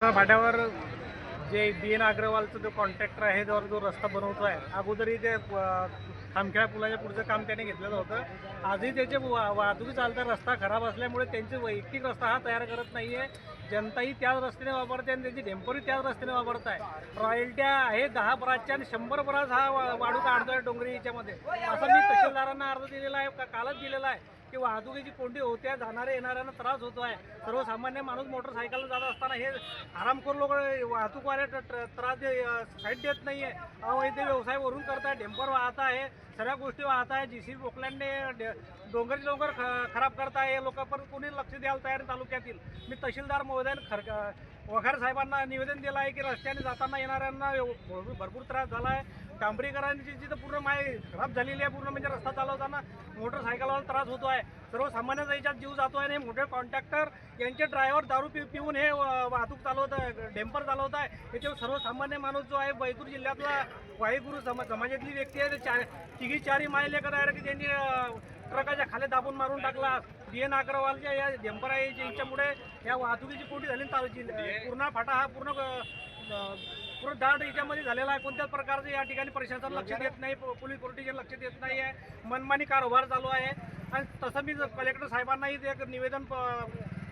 फाट्यावर जे बी एन अग्रवालचा जो कॉन्ट्रॅक्टर आहे जो जो रस्ता बनवतो आहे अगोदरही ते खामखेळा पुलाच्या पुढचं काम त्याने घेतलेलं होतं. आजही त्याचे वा- वाहतुकी चालता रस्ता खराब असल्यामुळे त्यांचे वैयक्तिक रस्ता हा तयार करत नाही आहे जनताही त्याच रस्त्याने वापरते आणि त्यांची डेम्पोरी त्याच रस्त्याने वापरत आहे रॉयल्ट्या आहे दहा बराचच्या आणि शंभर बराच हा वा- वाढू काढतोय डोंगरी याच्यामध्ये. असं मी तहसीलदारांना अर्ज दिलेला आहे का- कालच दिलेला आहे. की वाहतुकीची कोंडी होत्या जाणाऱ्या येणाऱ्यांना त्रास होतो आहे सर्वसामान्य माणूस मोटरसायकलला जात असताना हे आरामखोर लोक वाहतूकवाले त्रास दे साईड देत नाही आहे अवैध व्यवसाय वरून करताय डेंपर वाहत आहे सगळ्या गोष्टी वाहत आहे जी सी बोकल्यांनी डोंगरी डोंगर ख- खराब करताय हे लोक पण कोणी लक्ष द्यायला तयार तालुक्यातील. मी तहसीलदार महोदय खर वखार साहेबांना निवेदन दिलं आहे की रस्त्याने जाताना येणाऱ्यांना भरपूर भरपूर त्रास झाला आहे डांबरीकरांची तर पूर्ण माय खराब झालेली आहे पूर्ण म्हणजे रस्ता चालवताना मोटरसायकलवर त्रास होतो आहे सर्वसामान्याचा याच्यात जीव जातो आहे आणि मोठे कॉन्ट्रॅक्टर यांचे ड्रायव्हर दारू पि पिऊन हे वाहतूक चालवत आहे डेम्पर चालवत आहे याच्यावर सर्वसामान्य माणूस जो आहे बैतूर जिल्ह्यातला वाईगुरु समा समाजातली व्यक्ती आहे. ते चार तिघी चारी मायले आहे की त्यांनी ट्रकाच्या खाली दाबून मारून टाकला. बी एन अग्रवालच्या या डेम्पर आहे याच्यामुळे या वाहतुकीची कोटी झाली आणि पूर्ण फाटा हा पूर्ण पूर्ण दाट याच्यामध्ये झालेला आहे. कोणत्याच प्रकारचं या ठिकाणी प्रशासन लक्ष देत नाही पोलीस कोर्टीचे लक्ष देत नाही आहे. मनमानी कारभार चालू आहे. आणि तसं मी कलेक्टर साहेबांनाही ते एक निवेदन प-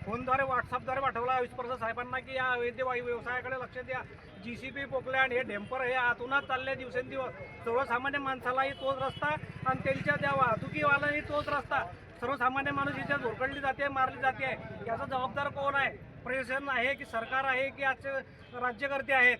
फोनद्वारे व्हॉट्सअपद्वारे पाठवला विस्पर्श साहेबांना की या अवैध व्यवसायाकडे लक्ष द्या. जी सी पी पोकलँड हे ढेंपर हे आतूनच चालले दिवसेंदिवस. सर्वसामान्य माणसालाही तोच रस्ता आणि त्यांच्या त्या वाहतुकीवाला तोच रस्ता. सर्वसामान्य माणूस इथे झोरकडली जाते मारली जाते. याचा जबाबदार कोण आहे? प्रशासन आहे की सरकार आहे की आजचे राज्यकर्ते आहेत?